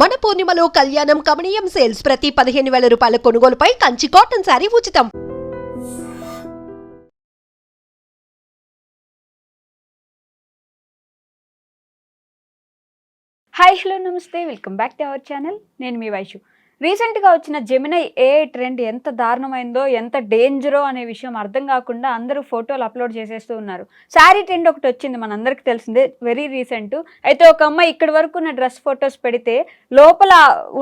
మన పూర్ణిమలో కళ్యాణం కమనీయం సేల్స్ ప్రతి పదిహేను వేల రూపాయల కొనుగోలుపై కంచి కాటన్ శారీ ఉచితం. Hi hello namaste. Welcome back to our channel. నేను మీ వైషు. రీసెంట్గా వచ్చిన జెమినై ఏఐ ట్రెండ్ ఎంత దారుణమైందో ఎంత డేంజరో అనే విషయం అర్థం కాకుండా అందరూ ఫోటోలు అప్లోడ్ చేసేస్తూ ఉన్నారు. శారీ ట్రెండ్ ఒకటి వచ్చింది మనందరికీ తెలిసిందే వెరీ రీసెంట్ అయితే ఒక అమ్మాయి ఇక్కడి వరకు ఉన్న డ్రెస్ ఫొటోస్ పెడితే లోపల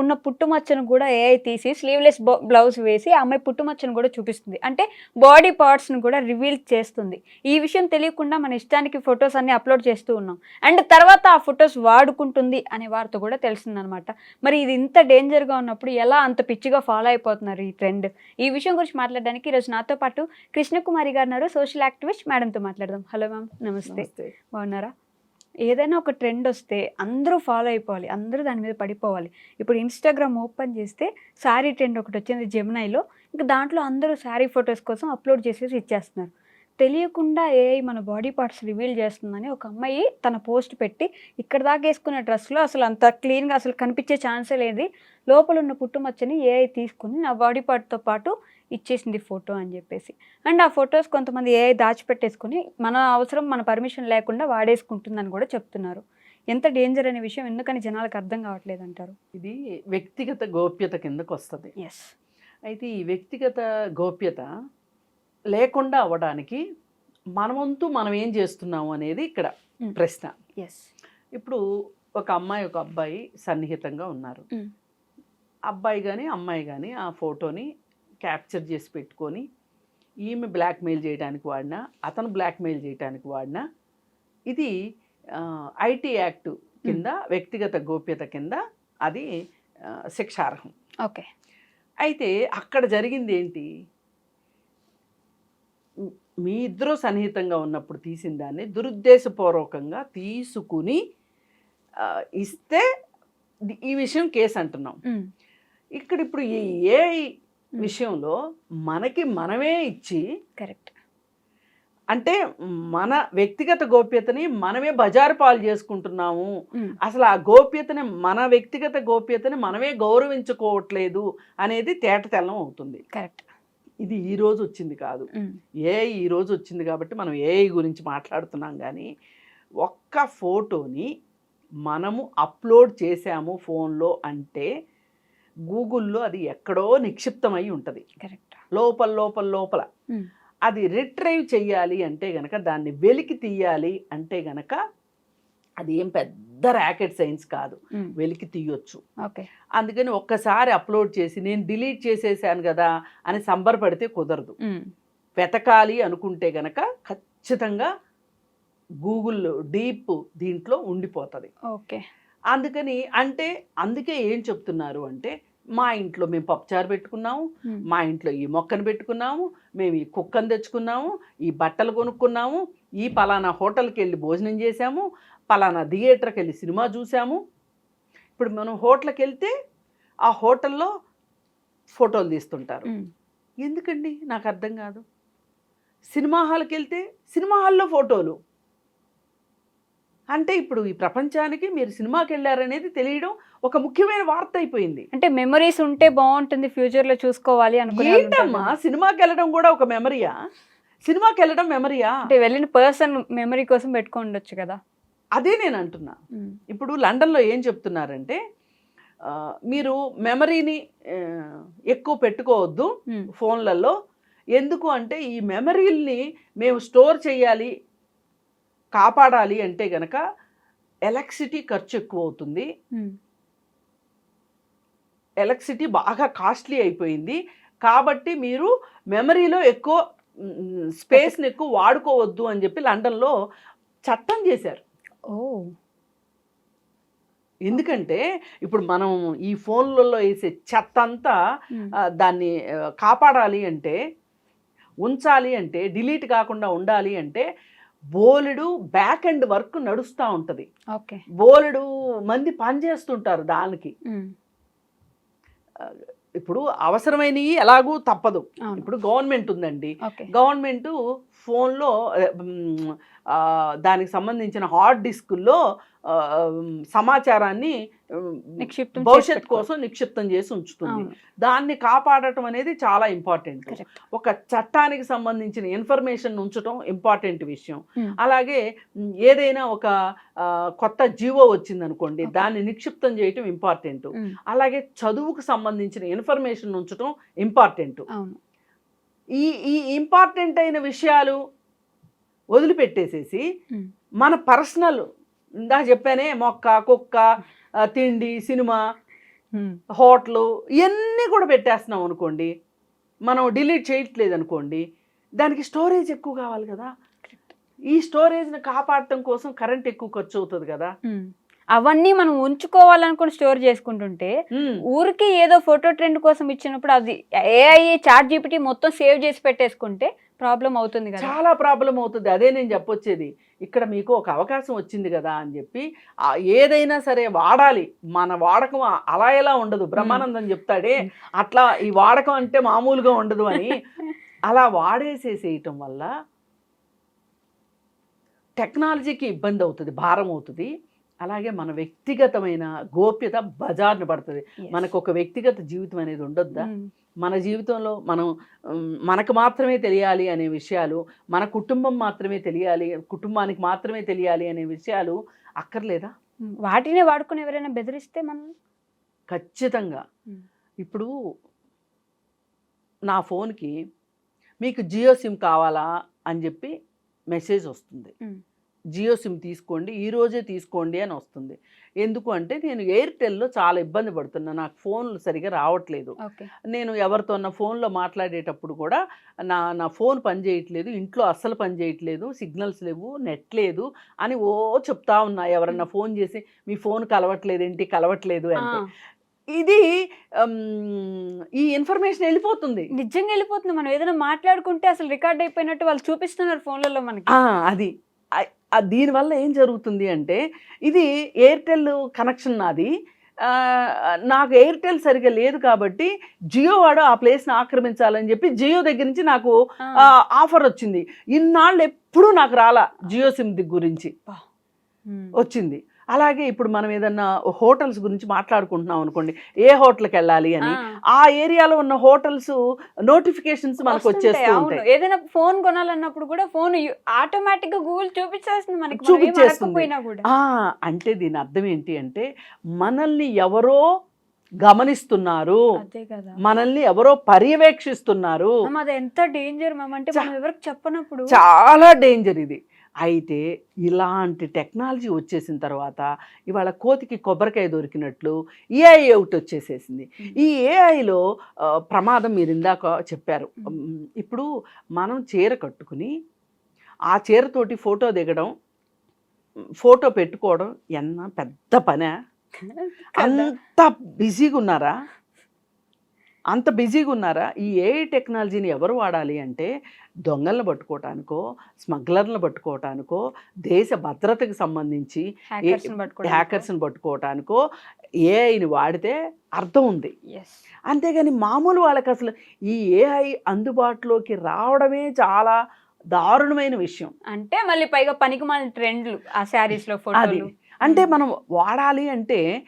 ఉన్న పుట్టుమచ్చను కూడా ఏఐ తీసి స్లీవ్లెస్ బ్లౌజ్ వేసి ఆ అమ్మాయి పుట్టుమచ్చను కూడా చూపిస్తుంది. అంటే బాడీ పార్ట్స్ను కూడా రివీల్ చేస్తుంది. ఈ విషయం తెలియకుండా మన ఇష్టానికి ఫొటోస్ అన్ని అప్లోడ్ చేస్తూ ఉన్నాం. అండ్ తర్వాత ఆ ఫొటోస్ వాడుకుంటుంది అనే వార్త కూడా తెలిసిందనమాట. మరి ఇది ఇంత డేంజర్గా ఉన్నప్పుడు ఎలా అంత పిచ్చిగా ఫాలో అయిపోతున్నారు ఈ ట్రెండ్? ఈ విషయం గురించి మాట్లాడడానికి ఈరోజు నాతో పాటు కృష్ణకుమారి గారు ఉన్నారు సోషల్ యాక్టివిస్ట్ మేడంతో మాట్లాడదాం. హలో మ్యామ్ నమస్తే. బాగున్నారా? ఏదైనా ఒక ట్రెండ్ వస్తే అందరూ ఫాలో అయిపోవాలి అందరూ దాని మీద పడిపోవాలి. ఇప్పుడు ఇన్స్టాగ్రామ్ ఓపెన్ చేస్తే శారీ ట్రెండ్ ఒకటి వచ్చింది జెమినైలో ఇంకా దాంట్లో అందరూ శారీ ఫొటోస్ కోసం అప్లోడ్ చేసేసి ఇచ్చేస్తున్నారు. తెలియకుండా ఏఐ మన బాడీ పార్ట్స్ రివీల్ చేస్తుందని ఒక అమ్మాయి తన పోస్ట్ పెట్టి ఇక్కడ దాకా వేసుకున్న డ్రెస్లో అసలు అంత క్లీన్గా అసలు కనిపించే ఛాన్సే లేదు. లోపల ఉన్న పుట్టుమచ్చని ఏఐ తీసుకుని నా బాడీ పార్ట్తో పాటు ఇచ్చేసింది ఫోటో అని చెప్పేసి. అండ్ ఆ ఫొటోస్ కొంతమంది ఏఐ దాచిపెట్టేసుకుని మన అవసరం మన పర్మిషన్ లేకుండా వాడేసుకుంటుందని కూడా చెప్తున్నారు. ఎంత డేంజర్ అనే విషయం ఎందుకని జనాలకు అర్థం కావట్లేదు అంటారు? ఇది వ్యక్తిగత గోప్యత కిందకు వస్తుంది. ఎస్ అయితే ఈ వ్యక్తిగత గోప్యత లేకుండా అవ్వడానికి మనవంతు మనం ఏం చేస్తున్నాము అనేది ఇక్కడ. ప్రశ్న. ఎస్ ఇప్పుడు ఒక అమ్మాయి ఒక అబ్బాయి సన్నిహితంగా ఉన్నారు. అబ్బాయి కానీ అమ్మాయి కానీ ఆ ఫోటోని క్యాప్చర్ చేసి పెట్టుకొని ఈమె బ్లాక్మెయిల్ చేయడానికి వాడినా అతను బ్లాక్మెయిల్ చేయడానికి వాడినా ఇది ఐటీ యాక్ట్ కింద వ్యక్తిగత గోప్యత కింద అది శిక్షార్హం. ఓకే. అయితే అక్కడ జరిగింది ఏంటి? మ్, ఇద్దరు సన్నిహితంగా ఉన్నప్పుడు తీసిన దాన్ని దురుద్దేశపూర్వకంగా తీసుకుని ఇస్తే ఈ విషయం కేసు అంటున్నాం. ఇక్కడ ఇప్పుడు ఈ ఏ విషయంలో మనకి మనమే ఇచ్చి కరెక్ట్. అంటే మన వ్యక్తిగత గోప్యతని మనమే బజారు పాలు చేసుకుంటున్నాము. అసలు ఆ గోప్యతని మన వ్యక్తిగత గోప్యతని మనమే గౌరవించుకోవట్లేదు అనేది తేట తెల్లం అవుతుంది. కరెక్ట్. ఇది ఈ రోజు వచ్చింది కాదు. ఏ ఈ రోజు వచ్చింది కాబట్టి మనం ఏఐ గురించి మాట్లాడుతున్నాం కానీ ఒక్క ఫోటోని మనము అప్లోడ్ చేసాము ఫోన్లో అంటే గూగుల్లో అది ఎక్కడో నిక్షిప్తమై ఉంటుంది. కరెక్ట్. లోపల లోపల లోపల. అది రిట్రైవ్ చెయ్యాలి అంటే గనక దాన్ని వెలికి తీయాలి అంటే గనక అది ఏం పెద్ద ర్యాకెట్ సైన్స్ కాదు. వెలికి తీయొచ్చు. ఓకే. అందుకని ఒక్కసారి అప్లోడ్ చేసి నేను డిలీట్ చేసేసాను కదా అని సంబరపడితే కుదరదు. వెతకాలి అనుకుంటే గనక ఖచ్చితంగా గూగుల్ డీప్ దీంట్లో ఉండిపోతుంది. ఓకే. అందుకని అంటే అందుకే ఏం చెప్తున్నారు అంటే మా ఇంట్లో మేము పప్పుచారు పెట్టుకున్నాము మా ఇంట్లో ఈ మొక్కను పెట్టుకున్నాము మేము ఈ కుక్కను తెచ్చుకున్నాము ఈ బట్టలు కొనుక్కున్నాము ఈ పలానా హోటల్కి వెళ్ళి భోజనం చేశాము పలానా థియేటర్కి వెళ్ళి సినిమా చూసాము ఇప్పుడు మనం హోటల్కి వెళ్తే ఆ హోటల్లో ఫోటోలు తీస్తుంటారు. ఎందుకండి? నాకు అర్థం కాదు. సినిమా హాల్కి వెళ్తే సినిమా హాల్లో ఫోటోలు. అంటే ఇప్పుడు ఈ ప్రపంచానికి మీరు సినిమాకి వెళ్ళారనేది తెలియడం ఒక ముఖ్యమైన వార్త అయిపోయింది. అంటే మెమరీస్ ఉంటే బాగుంటుంది ఫ్యూచర్లో చూసుకోవాలి అనుకునే ఏంటమ్మా. సినిమాకి వెళ్ళడం కూడా ఒక మెమరీయా సినిమాకి వెళ్ళడం మెమరీయా అంటే వెళ్ళిన పర్సన్ మెమరీ కోసం పెట్టుకొని ఉండొచ్చు కదా. అదే నేను అంటున్నా. ఇప్పుడు లండన్లో ఏం చెప్తున్నారంటే మీరు మెమరీని ఎక్కువ పెట్టుకోవద్దు ఫోన్లలో. ఎందుకు అంటే ఈ మెమరీల్ని మేము స్టోర్ చేయాలి కాపాడాలి అంటే గనక ఎలక్ట్రిసిటీ ఖర్చు ఎక్కువ అవుతుంది ఎలక్ట్రిసిటీ బాగా కాస్ట్లీ అయిపోయింది. కాబట్టి మీరు మెమరీలో ఎక్కువ స్పేస్ని ఎక్కువ వాడుకోవద్దు అని చెప్పి లండన్లో చట్టం చేశారు. ఓ ఎందుకంటే ఇప్పుడు మనం ఈ ఫోన్లలో వేసే చెత్త అంతా దాన్ని కాపాడాలి అంటే ఉంచాలి అంటే డిలీట్ కాకుండా ఉండాలి అంటే బోలెడు బ్యాక్ అండ్ వర్క్ నడుస్తూ ఉంటుంది. ఓకే. బోలెడు మంది పనిచేస్తుంటారు దానికి. ఇప్పుడు అవసరమైనవి ఎలాగూ తప్పదు. ఇప్పుడు గవర్నమెంట్ ఉందండి. గవర్నమెంట్ ఫోన్లో దానికి సంబంధించిన హార్డ్ డిస్కుల్లో ఆ, సమాచారాన్ని భవిష్యత్ కోసం నిక్షిప్తం చేసి ఉంచుతుంది. దాన్ని కాపాడటం అనేది చాలా ఇంపార్టెంట్. ఒక చట్టానికి సంబంధించిన ఇన్ఫర్మేషన్ ఉంచడం ఇంపార్టెంట్ విషయం. అలాగే ఏదైనా ఒక కొత్త జీవో వచ్చిందనుకోండి Okay. దాన్ని నిక్షిప్తం చేయటం ఇంపార్టెంట్. అలాగే చదువుకు సంబంధించిన ఇన్ఫర్మేషన్ ఉంచడం ఇంపార్టెంట్. ఈ ఈ ఇంపార్టెంట్ అయిన విషయాలు వదిలిపెట్టేసేసి మన పర్సనల్ ఇందా చెప్పానే మొక్క కుక్క తిండి సినిమా హోటలు ఇవన్నీ కూడా పెట్టేస్తున్నాం అనుకోండి. మనం డిలీట్ చేయట్లేదు అనుకోండి దానికి స్టోరేజ్ ఎక్కువ కావాలి కదా. ఈ స్టోరేజ్ని కాపాడటం కోసం కరెంట్ ఎక్కువ ఖర్చు అవుతుంది కదా. అవన్నీ మనం ఉంచుకోవాలనుకుని స్టోర్ చేసుకుంటుంటే ఊరికి ఏదో ఫోటో ట్రెండ్ కోసం ఇచ్చినప్పుడు అది ఏఐ చాట్ జీపీటీ మొత్తం సేవ్ చేసి పెట్టేసుకుంటే ప్రాబ్లం అవుతుంది కదా. చాలా ప్రాబ్లం అవుతుంది. అదే నేను చెప్పొచ్చేది. ఇక్కడ మీకు ఒక అవకాశం వచ్చింది కదా అని చెప్పి ఏదైనా సరే వాడాలి. మన వాడకం అలా ఎలా ఉండదు. బ్రహ్మానందం చెప్తాడే అట్లా ఈ వాడకం అంటే మామూలుగా ఉండదు అని అలా వాడేసేసేయటం వల్ల టెక్నాలజీకి ఇబ్బంది అవుతుంది భారం అవుతుంది. అలాగే మన వ్యక్తిగతమైన గోప్యత బజార్ను పడుతుంది. మనకు ఒక వ్యక్తిగత జీవితం అనేది ఉండొద్దా ఉమ్, మన జీవితంలో మనం మనకు మాత్రమే తెలియాలి అనే విషయాలు మన కుటుంబం మాత్రమే తెలియాలి కుటుంబానికి మాత్రమే తెలియాలి అనే విషయాలు అక్కర్లేదా ఉమ్. వాటినే వాడుకుని ఎవరైనా బెదిరిస్తే మనం ఖచ్చితంగా ఉమ్. ఇప్పుడు నా ఫోన్కి మీకు జియో సిమ్ కావాలా అని చెప్పి మెసేజ్ వస్తుంది. జియో సిమ్ తీసుకోండి ఈ రోజే తీసుకోండి అని వస్తుంది. ఎందుకు అంటే నేను ఎయిర్టెల్లో చాలా ఇబ్బంది పడుతున్నా నాకు ఫోన్లు సరిగా రావట్లేదు. నేను ఎవరితో నా ఫోన్లో మాట్లాడేటప్పుడు కూడా నా నా ఫోన్ పని చేయట్లేదు ఇంట్లో అస్సలు పని చేయట్లేదు సిగ్నల్స్ లేవు నెట్ లేదు అని ఓ చెప్తా ఉన్నా. ఎవరన్నా ఫోన్ చేసి మీ ఫోన్ కలవట్లేదు ఏంటి? కలవట్లేదు అంటే. ఇది ఈ ఇన్ఫర్మేషన్ వెళ్ళిపోతుంది. నిజంగా వెళ్ళిపోతుంది. మనం ఏదైనా మాట్లాడుకుంటే అసలు రికార్డ్ అయిపోయినట్టు వాళ్ళు చూపిస్తున్నారు ఫోన్లలో మనకి. అది. దీనివల్ల ఏం జరుగుతుంది అంటే ఇది ఎయిర్టెల్ కనెక్షన్ నాది. నాకు ఎయిర్టెల్ సరిగా లేదు కాబట్టి జియో వాడు ఆ ప్లేస్ని ఆక్రమించాలని చెప్పి జియో దగ్గర నుంచి నాకు ఆఫర్ వచ్చింది. ఇన్నాళ్ళు ఎప్పుడూ నాకు రాలా జియో సిమ్ గురించి. వచ్చింది. అలాగే ఇప్పుడు మనం ఏదన్నా హోటల్స్ గురించి మాట్లాడుకుంటున్నాం అనుకోండి ఏ హోటల్కి వెళ్ళాలి అని ఆ. ఏరియాలో ఉన్న హోటల్స్ నోటిఫికేషన్స్ మనకు వచ్చేస్తూ. ఉంటాయి. ఏదైనా ఫోన్ కొనాలన్నప్పుడు కూడా ఫోన్ ఆటోమేటిక్గా గూగుల్ చూపించేస్తుంది మనకి చూపించేస్తుంది. అంటే దీని అర్థం ఏంటి అంటే మనల్ని ఎవరో గమనిస్తున్నారు మనల్ని ఎవరో పర్యవేక్షిస్తున్నారు. ఎంత డేంజర్ అంటే ఎవరికి చెప్పనప్పుడు. చాలా డేంజర్ ఇది. అయితే ఇలాంటి టెక్నాలజీ వచ్చేసిన తర్వాత ఇవాళ కోతికి కొబ్బరికాయ దొరికినట్లు ఏఐ ఒకటి వచ్చేసేసింది. ఈ ఏఐలో ప్రమాదం మీరు ఇందాక చెప్పారు. ఇప్పుడు మనం చీర కట్టుకుని ఆ చీరతోటి ఫోటో దిగడం ఫోటో పెట్టుకోవడం ఎన్న పెద్ద పనే. అంత బిజీగా ఉన్నారా అంత బిజీగా ఉన్నారా ఈ ఏఐ టెక్నాలజీని ఎవరు వాడాలి అంటే దొంగలను పట్టుకోవటానికో స్మగ్లర్లను పట్టుకోవటానికో దేశ భద్రతకు సంబంధించి. హ్యాకర్స్ని పట్టుకోవటానికో? ఏఐని వాడితే అర్థం ఉంది. అంతేగాని మామూలు వాళ్ళకి అసలు ఈ ఏఐ అందుబాటులోకి రావడమే చాలా దారుణమైన విషయం. అంటే మళ్ళీ పైగా పనికి మన ట్రెండ్లు ఆ శారీస్లో అది. ఫోటోలు. అంటే మనం వాడాలి అంటే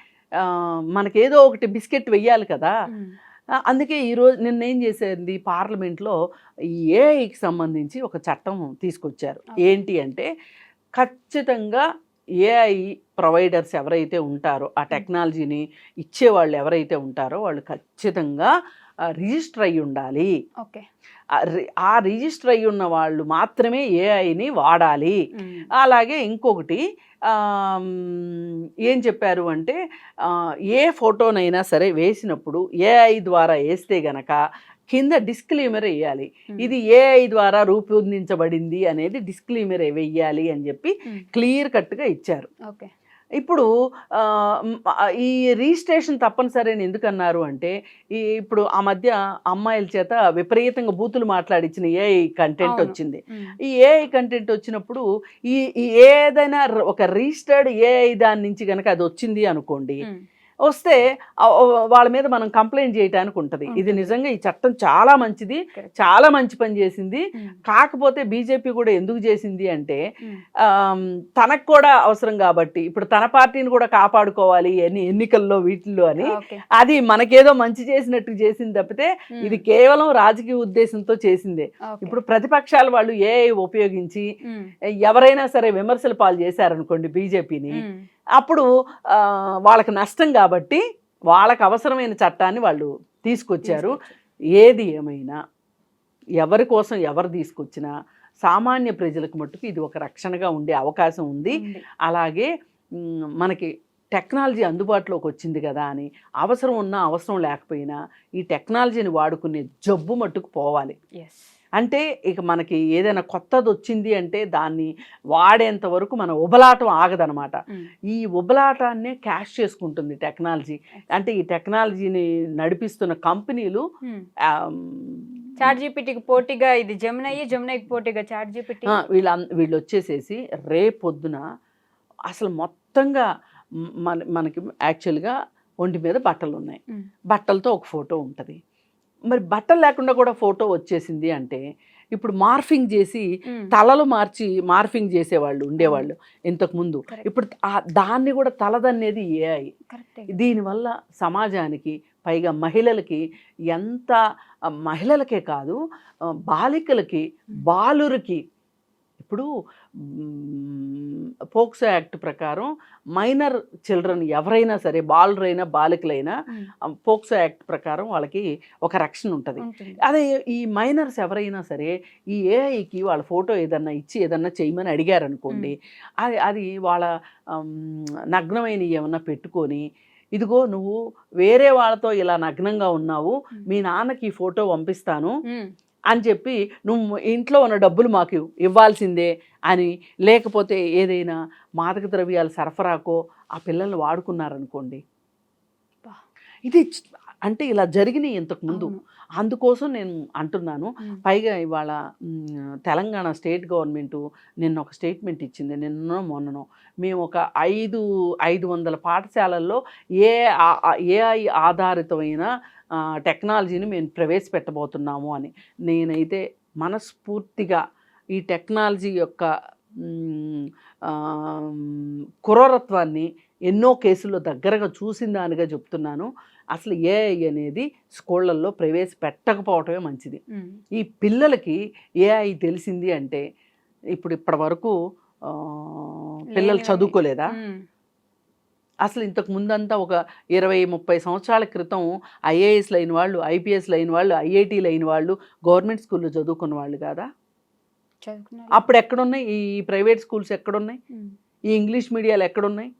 మనకేదో ఒకటి బిస్కెట్ వెయ్యాలి కదా. అందుకే ఈరోజు నిన్న ఏం చేసేది? పార్లమెంట్లో ఏఐకి సంబంధించి ఒక చట్టం తీసుకొచ్చారు. ఏంటి అంటే ఖచ్చితంగా ఏఐ ప్రొవైడర్స్ ఎవరైతే ఉంటారో ఆ టెక్నాలజీని ఇచ్చేవాళ్ళు ఎవరైతే ఉంటారో వాళ్ళు ఖచ్చితంగా రిజిస్టర్ అయి ఉండాలి ఓకే. ఆ రిజిస్టర్ అయి ఉన్న వాళ్ళు మాత్రమే ఏఐని వాడాలి. అలాగే ఇంకొకటి ఏం చెప్పారు అంటే ఏ ఫోటోనైనా సరే వేసినప్పుడు ఏఐ ద్వారా వేస్తే గనక కింద డిస్క్లైమర్ వేయాలి. ఇది ఏఐ ద్వారా రూపొందించబడింది అనేది డిస్క్లైమర్ వేయాలి అని చెప్పి. క్లియర్ కట్గా ఇచ్చారు ఓకే ఇప్పుడు ఈ రిజిస్ట్రేషన్ తప్పనిసరి అని ఎందుకన్నారు అంటే ఈ ఇప్పుడు ఆ మధ్య అమ్మాయిల చేత విపరీతంగా బూతులు మాట్లాడించిన ఏఐ కంటెంట్. వచ్చింది. ఈ ఏఐ కంటెంట్ వచ్చినప్పుడు ఈ ఏదైనా ఒక రిజిస్టర్డ్ ఏఐ దాని నుంచి కనుక అది వచ్చింది అనుకోండి. వస్తే వాళ్ళ మీద మనం కంప్లైంట్ చేయడానికి ఉంటుంది. ఇది. నిజంగా ఈ చట్టం చాలా మంచిది. చాలా మంచి పని చేసింది. కాకపోతే బీజేపీ కూడా ఎందుకు చేసింది అంటే తనకు కూడా అవసరం కాబట్టి ఇప్పుడు తన పార్టీని కూడా కాపాడుకోవాలి ఎన్ని ఎన్నికల్లో వీటిల్లో అని ఓకే అది మనకేదో మంచి చేసినట్టు చేసింది తప్పితే ఇది కేవలం రాజకీయ ఉద్దేశంతో చేసిందే. ఇప్పుడు ప్రతిపక్షాల వాళ్ళు ఏ ఉపయోగించి ఎవరైనా సరే విమర్శల పాలు చేశారనుకోండి బీజేపీని అప్పుడు వాళ్ళకి నష్టం కాబట్టి వాళ్ళకి అవసరమైన చట్టాన్ని వాళ్ళు తీసుకొచ్చారు ఏది ఏమైనా ఎవరి కోసం ఎవరు తీసుకొచ్చినా సామాన్య ప్రజలకు మట్టుకు ఇది ఒక రక్షణగా ఉండే అవకాశం ఉంది. అలాగే మనకి టెక్నాలజీ అందుబాటులోకి వచ్చింది కదా అని అవసరం ఉన్నా అవసరం లేకపోయినా ఈ టెక్నాలజీని వాడుకునే జబ్బు మట్టుకు పోవాలి. అంటే ఇక మనకి ఏదైనా కొత్తది వచ్చింది అంటే దాన్ని వాడేంత వరకు మన ఉబలాటం ఆగదనమాట. ఈ ఉబలాటాన్నే క్యాష్ చేసుకుంటుంది టెక్నాలజీ. అంటే ఈ టెక్నాలజీని నడిపిస్తున్న కంపెనీలు ఉమ్. ఆమ్, చాట్ జీపీటీకి పోటీగా ఇది జమునయ్యి జమునయ్యకి పోటీగా చాట్ జీపీటీ. ఆ, వీళ్ళ వీళ్ళు వచ్చేసేసి రేపొద్దున అసలు మొత్తంగా మన మనకి యాక్చువల్గా ఒంటి మీద బట్టలు ఉన్నాయి. బట్టలతో ఒక ఫోటో ఉంటుంది. మరి బట్టలు లేకుండా కూడా ఫోటో వచ్చేసింది అంటే ఇప్పుడు మార్ఫింగ్ చేసి తలలు మార్చి మార్ఫింగ్ చేసేవాళ్ళు ఉండేవాళ్ళు ఇంతకు ముందు Correct. ఇప్పుడు ఆ- దాన్ని కూడా తలదనేది ఏఐ. దీనివల్ల సమాజానికి పైగా మహిళలకి ఎంత మహిళలకే కాదు బాలికలకి బాలురికి ఇప్పుడు పోక్సో యాక్ట్ ప్రకారం మైనర్ చిల్డ్రన్ ఎవరైనా సరే బాలురైనా బాలికలైనా పోక్సో యాక్ట్ ప్రకారం వాళ్ళకి ఒక రక్షణ ఉంటుంది. అదే ఈ మైనర్స్ ఎవరైనా సరే ఈ ఏఐకి వాళ్ళ ఫోటో ఏదన్నా ఇచ్చి ఏదన్నా చేయమని అడిగారు అనుకోండి అది అది వాళ్ళ నగ్నమైన ఏమన్నా పెట్టుకొని ఇదిగో నువ్వు వేరే వాళ్ళతో ఇలా నగ్నంగా ఉన్నావు మీ నాన్నకి ఈ ఫోటో పంపిస్తాను అని చెప్పి నువ్వు ఇంట్లో ఉన్న డబ్బులు మాకు ఇవ్వాల్సిందే అని లేకపోతే ఏదైనా మాదక ద్రవ్యాల సరఫరాకో ఆ పిల్లల్ని వాడుకున్నారనుకోండి. ఇది అంటే ఇలా జరిగినాయి ఇంతకు ముందు. అవును. అందుకోసం నేను అంటున్నాను. పైగా ఇవాళ తెలంగాణ స్టేట్ గవర్నమెంట్ నిన్న ఒక స్టేట్మెంట్ ఇచ్చింది. నిన్ననో మొన్ననో. మేము ఒక ఐదు ఐదు వందల పాఠశాలల్లో ఏ ఏఐ ఆధారితమైన టెక్నాలజీని మేము ప్రవేశపెట్టబోతున్నాము అని. నేనైతే మనస్ఫూర్తిగా ఈ టెక్నాలజీ యొక్క క్రూరత్వాన్ని ఎన్నో కేసుల్లో దగ్గరగా చూసిన దానిగా చెప్తున్నాను. అసలు ఏఐ అనేది స్కూళ్ళల్లో ప్రవేశపెట్టకపోవటమే మంచిది. ఈ పిల్లలకి ఏఐ తెలిసింది అంటే ఇప్పుడు ఇప్పటి వరకు పిల్లలు. చదువుకోలేదా? అసలు ఇంతకు ముందంతా ఒక ఇరవై ముప్పై సంవత్సరాల క్రితం ఐఏఎస్లు అయిన వాళ్ళు ఐపీఎస్లు అయిన వాళ్ళు ఐఐటీలు అయిన వాళ్ళు గవర్నమెంట్ స్కూల్లో చదువుకున్న వాళ్ళు కాదా. అప్పుడు ఎక్కడున్నాయి? ఈ ప్రైవేట్ స్కూల్స్ ఎక్కడున్నాయి? ఈ ఇంగ్లీష్ మీడియాలు ఎక్కడున్నాయి?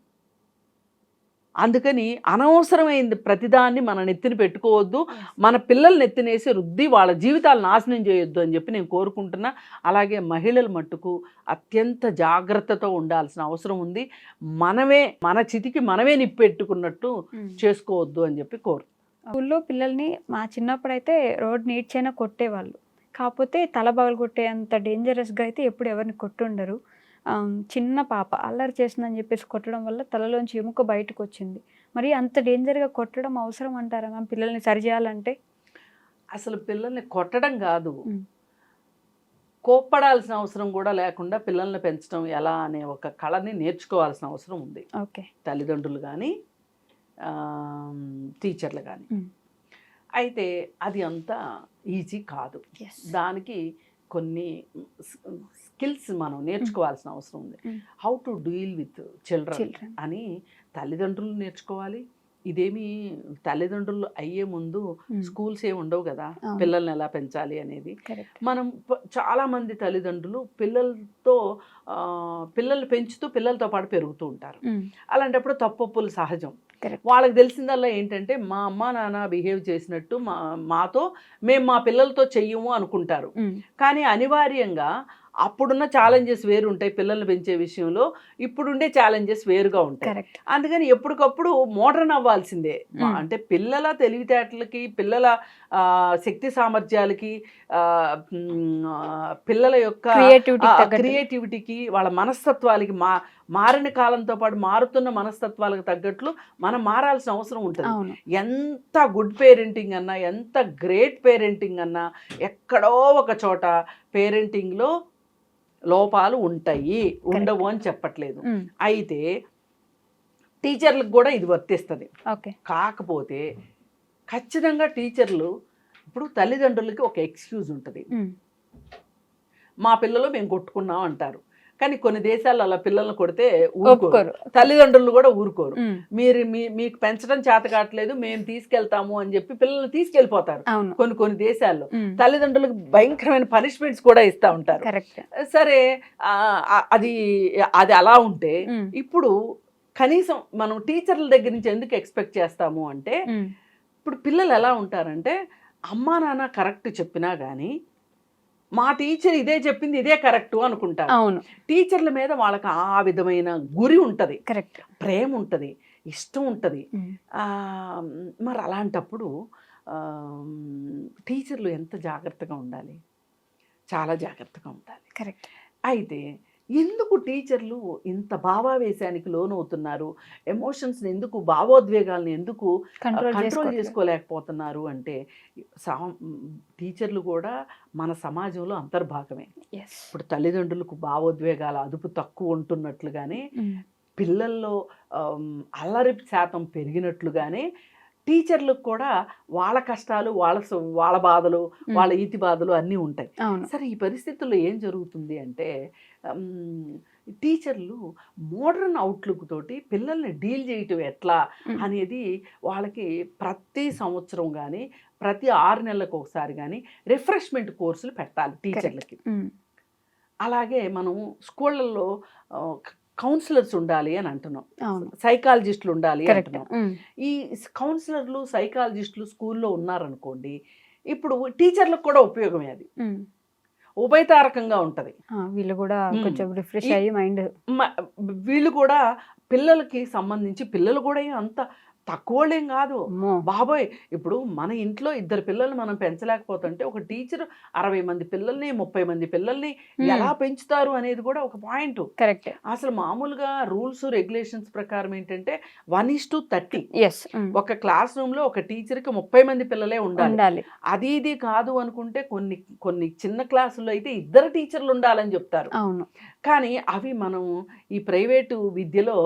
అందుకని అనవసరమైంది ప్రతిదాన్ని మన నెత్తిన పెట్టుకోవద్దు. మన పిల్లల్ని నెత్తినేసి రుద్ది వాళ్ళ జీవితాలు నాశనం చేయొద్దు అని చెప్పి నేను కోరుకుంటున్నా. అలాగే మహిళల మట్టుకు అత్యంత జాగ్రత్తతో ఉండాల్సిన అవసరం ఉంది. మనమే మన చితికి మనమే నిప్పెట్టుకున్నట్టు ఉమ్. చేసుకోవద్దు అని చెప్పి కోరు. స్కూల్లో పిల్లల్ని మా చిన్నప్పుడు అయితే రోడ్ నీడ్చైనా కొట్టేవాళ్ళు. కాకపోతే తల పగలు కొట్టేంత డేంజరస్గా అయితే ఎప్పుడు ఎవరిని కొట్టుండరు. చిన్న పాప అల్లరి చేసిందని చెప్పేసి కొట్టడం వల్ల తలలోంచి ఎముక బయటకు వచ్చింది మరి అంత డేంజర్గా కొట్టడం అవసరం అంటారా మ్యామ్? పిల్లల్ని సరిచేయాలంటే అసలు పిల్లల్ని కొట్టడం కాదు. కోప్పడాల్సిన అవసరం కూడా లేకుండా పిల్లల్ని పెంచడం ఎలా అనే ఒక కళని నేర్చుకోవాల్సిన అవసరం ఉంది. ఓకే. తల్లిదండ్రులు కానీ టీచర్లు కానీ. అయితే అది అంత ఈజీ కాదు. దానికి కొన్ని స్కిల్స్ మనం నేర్చుకోవాల్సిన అవసరం ఉంది. How to deal with children అని తల్లిదండ్రులు నేర్చుకోవాలి. ఇదేమి తల్లిదండ్రులు అయ్యే ముందు స్కూల్స్ ఏమి ఉండవు కదా. పిల్లల్ని ఎలా పెంచాలి అనేది. మనం చాలా మంది తల్లిదండ్రులు పిల్లలతో ఆ, పిల్లల్ని పెంచుతూ పిల్లలతో పాటు పెరుగుతూ ఉంటారు. అలాంటప్పుడు తప్పొప్పులు సహజం. వాళ్ళకి తెలిసిందల్లా ఏంటంటే మా అమ్మ నాన్న బిహేవ్ చేసినట్టు మా మాతో మేము మా పిల్లలతో చెయ్యము అనుకుంటారు. కానీ అనివార్యంగా అప్పుడున్న ఛాలెంజెస్ వేరు ఉంటాయి పిల్లల్ని పెంచే విషయంలో ఇప్పుడుండే ఛాలెంజెస్ వేరుగా ఉంటాయి. అందుకని ఎప్పటికప్పుడు మోడర్న్ అవ్వాల్సిందే. అంటే పిల్లల తెలివితేటలకి పిల్లల శక్తి సామర్థ్యాలకి పిల్లల యొక్క క్రియేటివిటీకి వాళ్ళ మనస్తత్వాలకి మా మారిన కాలంతో పాటు మారుతున్న మనస్తత్వాలకు తగ్గట్లు మనం మారాల్సిన అవసరం ఉంటుంది. ఎంత గుడ్ పేరెంటింగ్ అన్నా ఎంత గ్రేట్ పేరెంటింగ్ అన్నా ఎక్కడో ఒక చోట పేరెంటింగ్లో లోపాలు ఉంటాయి ఉండవు అని చెప్పట్లేదు. అయితే టీచర్లకు కూడా ఇది వర్తిస్తుంది. కాకపోతే ఖచ్చితంగా టీచర్లు ఇప్పుడు తల్లిదండ్రులకి ఒక ఎక్స్క్యూజ్ ఉంటుంది. మా పిల్లలు మేము కొట్టుకున్నాం అంటారు. కానీ కొన్ని దేశాల్లో అలా పిల్లల్ని కొడితే ఊరుకోరు. తల్లిదండ్రులు కూడా ఊరుకోరు. మీరు మీ మీకు పెంచడం చేత కావట్లేదు మేము తీసుకెళ్తాము అని చెప్పి పిల్లల్ని తీసుకెళ్ళిపోతారు అవును. కొన్ని కొన్ని దేశాల్లో. తల్లిదండ్రులకు భయంకరమైన పనిష్మెంట్స్ కూడా ఇస్తా ఉంటారు. సరే అది అది అలా ఉంటే ఇప్పుడు కనీసం మనం టీచర్ల దగ్గర నుంచి ఎందుకు ఎక్స్పెక్ట్ చేస్తాము అంటే ఇప్పుడు పిల్లలు ఎలా ఉంటారంటే అమ్మా నాన్న కరెక్ట్ చెప్పినా కానీ మా టీచర్ ఇదే చెప్పింది ఇదే కరెక్ట్ అనుకుంటారు. అవును. టీచర్ల మీద వాళ్ళకి ఆ విధమైన గురి ఉంటుంది. కరెక్ట్ ప్రేమ ఉంటుంది ఇష్టం ఉంటుంది. మరి అలాంటప్పుడు టీచర్లు ఎంత జాగ్రత్తగా ఉండాలి? చాలా జాగ్రత్తగా ఉండాలి. కరెక్ట్ అయితే ఎందుకు టీచర్లు ఇంత భావావేశానికి లోనవుతున్నారు? ఎమోషన్స్ని ఎందుకు భావోద్వేగాలను ఎందుకు కంట్రోల్ చేసుకోలేకపోతున్నారు అంటే టీచర్లు కూడా మన సమాజంలో అంతర్భాగమే. ఇప్పుడు తల్లిదండ్రులకు భావోద్వేగాల అదుపు తక్కువ ఉంటున్నట్లుగానే పిల్లల్లో అల్లరి శాతం పెరిగినట్లుగానే టీచర్లకు కూడా వాళ్ళ కష్టాలు వాళ్ళ వాళ్ళ బాధలు వాళ్ళ ఈతి బాధలు అన్నీ ఉంటాయి. సరే ఈ పరిస్థితుల్లో ఏం జరుగుతుంది అంటే టీచర్లు మోడర్న్ అవుట్లుక్ తోటి పిల్లల్ని డీల్ చేయటం ఎట్లా. అనేది వాళ్ళకి ప్రతి సంవత్సరం కానీ ప్రతి ఆరు నెలలకు ఒకసారి కానీ రిఫ్రెష్మెంట్ కోర్సులు పెట్టాలి టీచర్లకి. అలాగే మనం స్కూళ్ళల్లో కౌన్సిలర్స్ ఉండాలి అని అంటున్నాం. సైకాలజిస్టులు ఉండాలి అంటున్నాం. ఈ కౌన్సిలర్లు సైకాలజిస్టులు స్కూల్లో ఉన్నారనుకోండి ఇప్పుడు టీచర్లకు కూడా ఉపయోగమే అది. ఉభయతారకంగా ఉంటుంది వీళ్ళు కూడా. కొంచెం రిఫ్రెష్ అయ్యి మైండ్ వీళ్ళు కూడా పిల్లలకి సంబంధించి పిల్లలు కూడా అంత తక్కువలేం కాదు. బాబోయ్! ఇప్పుడు మన ఇంట్లో ఇద్దరు పిల్లల్ని మనం పెంచలేకపోతుంటే ఒక టీచర్ అరవై మంది పిల్లల్ని ముప్పై మంది పిల్లల్ని ఎలా పెంచుతారు అనేది కూడా ఒక పాయింట్. కరెక్ట్. అసలు మామూలుగా రూల్స్ రెగ్యులేషన్స్ ప్రకారం ఏంటంటే వన్ ఇస్ టు థర్టీ. ఒక క్లాస్ రూమ్లో ఒక టీచర్కి ముప్పై మంది పిల్లలే ఉండాలి. ఉండాలి. అది ఇది కాదు అనుకుంటే కొన్ని కొన్ని చిన్న క్లాసుల్లో అయితే ఇద్దరు టీచర్లు ఉండాలని చెప్తారు. అవును. కానీ అవి మనం ఈ ప్రైవేటు విద్యలో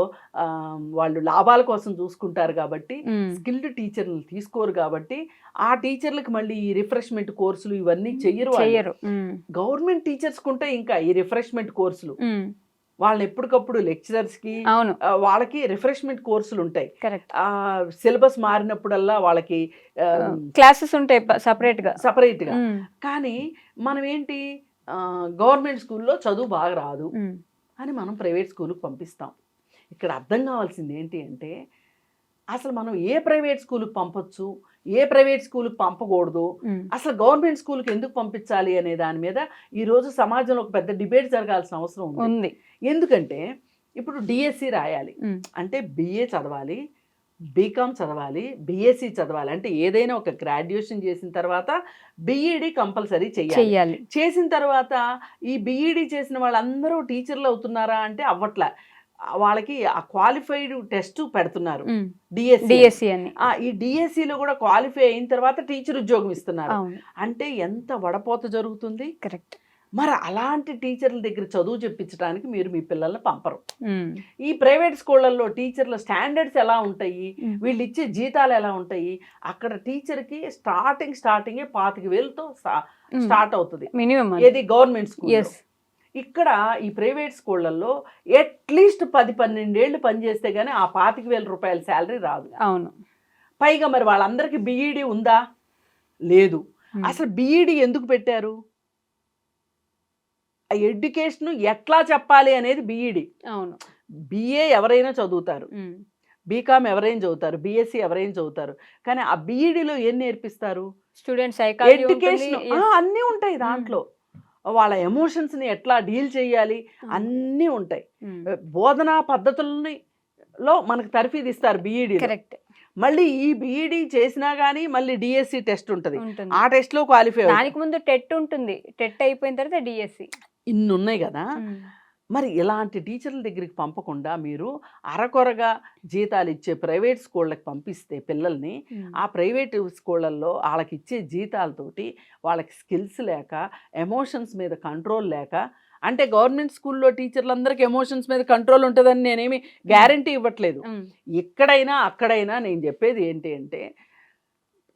వాళ్ళు లాభాల కోసం చూసుకుంటారు కాబట్టి స్కిల్డ్ టీచర్లు తీసుకోరు కాబట్టి ఆ టీచర్లకు మళ్ళీ ఈ రిఫ్రెష్మెంట్ కోర్సులు ఇవన్నీ చెయ్యరు. చెయ్యరు. గవర్నమెంట్ టీచర్స్ కుంటే ఇంకా ఈ రిఫ్రెష్మెంట్ కోర్సులు. వాళ్ళని ఎప్పటికప్పుడు లెక్చరర్స్కి వాళ్ళకి రిఫ్రెష్మెంట్ కోర్సులు ఉంటాయి. సిలబస్ మారినప్పుడల్లా వాళ్ళకి క్లాసెస్ ఉంటాయి సపరేట్గా సపరేట్గా కానీ మనం ఏంటి గవర్నమెంట్ స్కూల్లో చదువు బాగా రాదు అని మనం ప్రైవేట్ స్కూల్కి పంపిస్తాం. ఇక్కడ అర్థం కావాల్సింది ఏంటి అంటే అసలు మనం ఏ ప్రైవేట్ స్కూల్కి పంపొచ్చు ఏ ప్రైవేట్ స్కూల్కి పంపకూడదు అసలు గవర్నమెంట్ స్కూల్కి ఎందుకు పంపించాలి అనే దాని మీద ఈరోజు సమాజంలో ఒక పెద్ద డిబేట్ జరగాల్సిన అవసరం ఉంది. ఎందుకంటే ఇప్పుడు డిఎస్సి రాయాలి. అంటే బిఏ చదవాలి బీకామ్ చదవాలి బిఎస్సి చదవాలి. అంటే ఏదైనా ఒక గ్రాడ్యుయేషన్ చేసిన తర్వాత బిఈడి కంపల్సరీ చేయాలి. చేసిన తర్వాత ఈ బిఈడి చేసిన వాళ్ళందరూ టీచర్లు అవుతున్నారా అంటే అవ్వట్లే. వాళ్ళకి ఆ క్వాలిఫైడ్ టెస్ట్ పెడుతున్నారు. డిఎస్సి డిఎస్సి అని. ఈ డిఎస్సిలో కూడా క్వాలిఫై అయిన తర్వాత టీచర్ ఉద్యోగం ఇస్తున్నారు. అంటే ఎంత వడపోత జరుగుతుంది? కరెక్ట్. మరి అలాంటి టీచర్ల దగ్గర చదువు చెప్పించడానికి మీరు మీ పిల్లల్ని పంపరు. ఈ ప్రైవేట్ స్కూళ్ళల్లో టీచర్ల స్టాండర్డ్స్ ఎలా ఉంటాయి? వీళ్ళు ఇచ్చే జీతాలు ఎలా ఉంటాయి? అక్కడ టీచర్కి స్టార్టింగ్ స్టార్టింగ్ పాతిక వేలతో స్టార్ట్ అవుతుంది. మినిమం ఏది గవర్నమెంట్ స్కూల్ ఎస్ ఇక్కడ ఈ ప్రైవేట్ స్కూళ్ళల్లో అట్లీస్ట్ పది పన్నెండేళ్ళు పనిచేస్తే గానీ ఆ పాతిక వేల రూపాయల శాలరీ రాదు. అవును. పైగా మరి వాళ్ళందరికీ బిఈడి ఉందా? లేదు. అసలు బిఈడి ఎందుకు పెట్టారు? ఎడ్యుకేషన్ ఎట్లా చెప్పాలి అనేది బిఈడి. అవును. బిఏ ఎవరైనా చదువుతారు. బీకామ్ ఎవరైనా చదువుతారు. బీఎస్సీ ఎవరైనా చదువుతారు. కానీ ఆ బీఈడిలో ఏం నేర్పిస్తారు? Student psychology education. అన్నీ ఉంటాయి దాంట్లో. వాళ్ళ ఎమోషన్స్ని ఎట్లా డీల్ చేయాలి? అన్నీ ఉంటాయి. బోధనా పద్ధతులని లో మనకు తర్ఫీదు ఇస్తారు బీఈడి కరెక్ట్. మళ్ళీ ఈ బీఈడి చేసినా కానీ మళ్ళీ డిఎస్సి టెస్ట్ ఉంటుంది. ఆ టెస్ట్లో క్వాలిఫై దానికి ముందు టెట్ ఉంటుంది. టెట్ అయిపోయిన తర్వాత డిఎస్సి ఇన్ని ఉన్నాయి కదా. మరి ఇలాంటి టీచర్ల దగ్గరికి పంపకుండా మీరు అరకొరగా జీతాలు ఇచ్చే ప్రైవేట్ స్కూళ్ళకి పంపిస్తే పిల్లల్ని. ఆ ప్రైవేట్ స్కూళ్ళల్లో వాళ్ళకి ఇచ్చే జీతాలతోటి వాళ్ళకి స్కిల్స్ లేక ఎమోషన్స్ మీద కంట్రోల్ లేక అంటే గవర్నమెంట్ స్కూల్లో టీచర్లందరికీ ఎమోషన్స్ మీద కంట్రోల్ ఉంటుందని నేనేమి గ్యారంటీ ఇవ్వట్లేదు. ఎక్కడైనా అక్కడైనా నేను చెప్పేది ఏంటి అంటే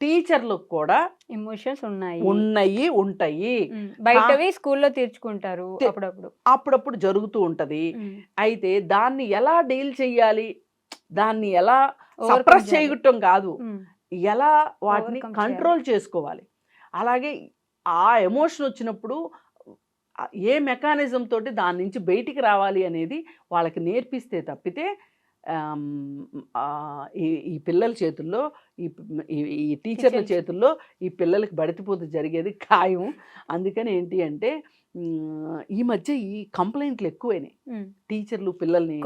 టీచర్లకు కూడా ఎమోషన్స్ ఉన్నాయి ఉన్నాయి ఉంటాయి. బయటవి స్కూల్లో తీర్చుకుంటారు అప్పుడప్పుడు అప్పుడప్పుడు జరుగుతూ ఉంటది. అయితే దాన్ని ఎలా డీల్ చేయాలి దాన్ని ఎలా సప్రెస్. చేయటం కాదు. ఎలా వాటిని కంట్రోల్ చేసుకోవాలి అలాగే ఆ ఎమోషన్ వచ్చినప్పుడు ఏ మెకానిజం తోటి దాని నుంచి బయటికి రావాలి అనేది వాళ్ళకి నేర్పిస్తే తప్పితే ఈ పిల్లల చేతుల్లో ఈ టీచర్ల. చేతుల్లో ఈ పిల్లలకి బడితిపోతు జరిగేది ఖాయం అందుకని ఏంటి అంటే ఈ మధ్య ఈ కంప్లైంట్లు ఎక్కువైనాయి. టీచర్లు పిల్లల్ని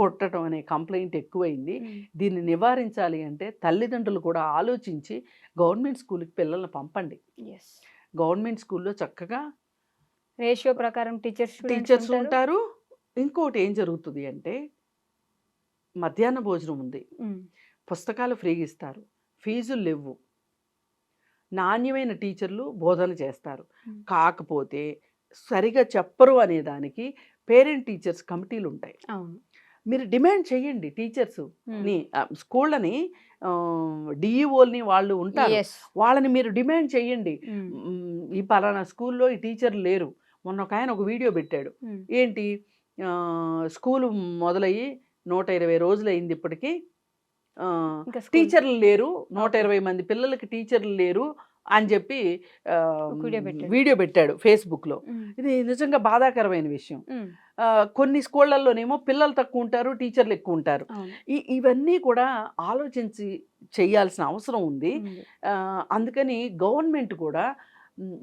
కొట్టడం అనే కంప్లైంట్ ఎక్కువైంది. దీన్ని నివారించాలి అంటే తల్లిదండ్రులు కూడా ఆలోచించి గవర్నమెంట్ స్కూల్కి పిల్లల్ని పంపండి. గవర్నమెంట్ స్కూల్లో చక్కగా రేషియో ప్రకారం టీచర్స్ టీచర్స్ ఉంటారు. ఇంకోటి ఏం జరుగుతుంది అంటే మధ్యాహ్న భోజనం ఉంది. పుస్తకాలు ఫ్రీగా ఇస్తారు. ఫీజులు లేవు. నాణ్యమైన టీచర్లు బోధన చేస్తారు. కాకపోతే సరిగా చెప్పరు అనే దానికి పేరెంట్ టీచర్స్ కమిటీలు ఉంటాయి. అవును. మీరు డిమాండ్ చేయండి టీచర్స్. ని స్కూళ్ళని డిఈఓల్ని వాళ్ళు ఉంటారు. వాళ్ళని మీరు డిమాండ్ చేయండి. ఈ పలానా స్కూల్లో ఈ టీచర్లు లేరు. మొన్న ఒక ఆయన ఒక వీడియో పెట్టాడు. ఏంటి స్కూలు మొదలయ్యి నూట ఇరవై రోజులు అయింది ఇప్పటికీ టీచర్లు లేరు నూట. ఇరవై మంది పిల్లలకి టీచర్లు లేరు అని చెప్పి వీడియో పెట్టాడు. ఫేస్బుక్లో. ఇది నిజంగా బాధాకరమైన విషయం కొన్ని స్కూళ్ళల్లోనేమో పిల్లలు తక్కువ ఉంటారు టీచర్లు ఎక్కువ ఉంటారు. ఈ ఇవన్నీ కూడా ఆలోచించి చేయాల్సిన అవసరం ఉంది అందుకని గవర్నమెంట్ కూడా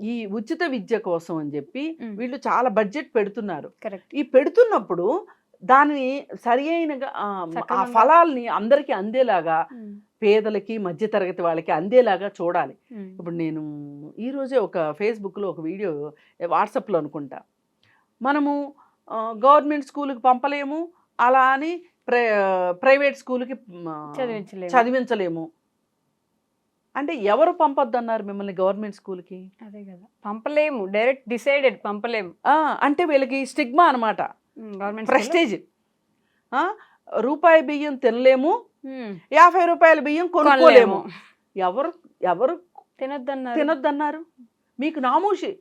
ఈ ఉచిత విద్య కోసం అని చెప్పి. వీళ్ళు చాలా బడ్జెట్ పెడుతున్నారు ఈ పెడుతున్నప్పుడు దానిని సరి అయినగా ఆ. ఫలాల్ని అందరికీ అందేలాగా. పేదలకి మధ్యతరగతి వాళ్ళకి అందేలాగా చూడాలి. ఇప్పుడు నేను ఈరోజే ఒక ఫేస్బుక్లో ఒక వీడియో వాట్సాప్లో అనుకుంటా మనము గవర్నమెంట్ స్కూల్కి పంపలేము అలా అని ప్రై ప్రైవేట్ స్కూల్కి చదివించలేము అంటే ఎవరు పంపొద్దు అన్నారు మిమ్మల్ని గవర్నమెంట్ స్కూల్కి? అదే కదా. పంపలేము. డైరెక్ట్ డిసైడెడ్ పంపలేము. అంటే వీళ్ళకి స్టిగ్మా అనమాట గవర్నమెంట్ ప్రెస్టేజ్. రూపాయి బియ్యం తినలేము. యాభై రూపాయల బియ్యం కొనుక్కోలేము. ఎవరు ఎవరు తినొద్దన్నారు. తినొద్దన్నారు? మీకు నామూషి.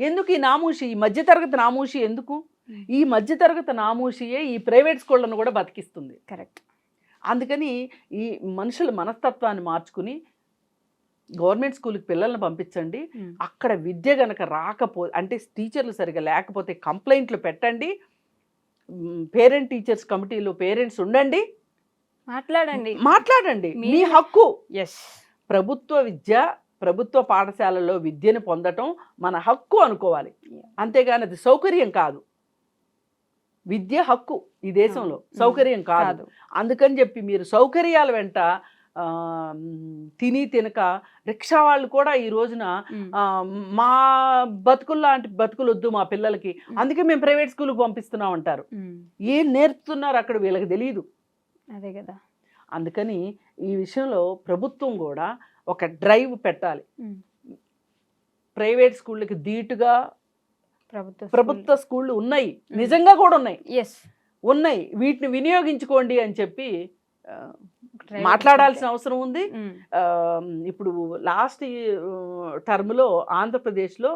ఎందుకు ఈ నామూషి? ఈ మధ్యతరగతి నామూషి ఎందుకు. ఈ మధ్యతరగతి నామూషియే ఈ ప్రైవేట్ స్కూళ్ళను కూడా బతికిస్తుంది. కరెక్ట్. అందుకని ఈ మనుషుల మనస్తత్వాన్ని మార్చుకుని గవర్నమెంట్ స్కూల్కి పిల్లల్ని పంపించండి. అక్కడ విద్య గనక రాకపో అంటే టీచర్లు సరిగా లేకపోతే కంప్లైంట్లు పెట్టండి. పేరెంట్ టీచర్స్ కమిటీలో పేరెంట్స్ ఉండండి. మాట్లాడండి. మాట్లాడండి. మీ హక్కు. ఎస్. ప్రభుత్వ విద్య ప్రభుత్వ పాఠశాలల్లో విద్యను పొందటం మన హక్కు అనుకోవాలి. అంతేగాని అది సౌకర్యం కాదు. విద్య హక్కు ఈ దేశంలో. సౌకర్యం కాదు. అందుకని చెప్పి మీరు సౌకర్యాల వెంట తిని తినక రిక్షా వాళ్ళు కూడా ఈ రోజున మా బతుకులు లాంటి బతుకులు వద్దు మా పిల్లలకి. అందుకే మేము ప్రైవేట్ స్కూల్కి పంపిస్తున్నాం అంటారు. ఏం నేర్పుతున్నారు అక్కడ వీళ్ళకి తెలియదు అదే కదా. అందుకని ఈ విషయంలో ప్రభుత్వం కూడా ఒక డ్రైవ్ పెట్టాలి. ప్రైవేట్ స్కూళ్ళకి ధీటుగా ప్రభుత్వ స్కూళ్ళు ఉన్నాయి. నిజంగా కూడా ఉన్నాయి. ఎస్ ఉన్నాయి. వీటిని వినియోగించుకోండి అని చెప్పి మాట్లాడాల్సిన అవసరం ఉంది. ఇప్పుడు లాస్ట్ టర్మ్లో ఆంధ్రప్రదేశ్లో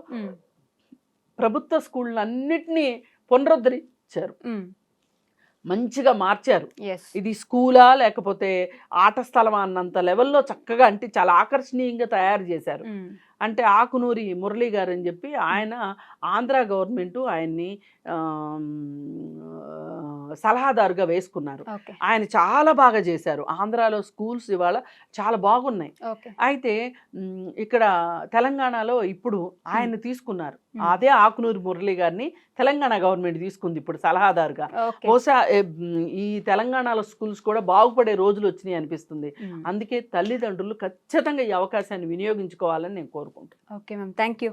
ప్రభుత్వ స్కూళ్ళన్నిటినీ పునరుద్ధరించారు. మంచిగా మార్చారు. ఇది స్కూలా లేకపోతే ఆట స్థలమా అన్నంత లెవెల్లో చక్కగా అంటే చాలా ఆకర్షణీయంగా తయారు చేశారు. అంటే ఆకునూరి మురళి గారు అని చెప్పి ఆయన ఆంధ్ర గవర్నమెంట్ ఆయన్ని సలహాదారుగా వేసుకున్నారు. ఆయన చాలా బాగా చేశారు. ఆంధ్రాలో స్కూల్స్ ఇవాళ చాలా బాగున్నాయి. అయితే ఇక్కడ తెలంగాణలో ఇప్పుడు ఆయన్ని తీసుకున్నారు. అదే ఆకునూరి మురళి గారిని తెలంగాణ గవర్నమెంట్ తీసుకుంది ఇప్పుడు సలహాదారుగా. బహుశా ఈ తెలంగాణలో స్కూల్స్ కూడా బాగుపడే రోజులు వచ్చినాయి అనిపిస్తుంది. అందుకే తల్లిదండ్రులు ఖచ్చితంగా ఈ అవకాశాన్ని వినియోగించుకోవాలని నేను కోరుకుంటున్నాను. Okay ma'am. Thank you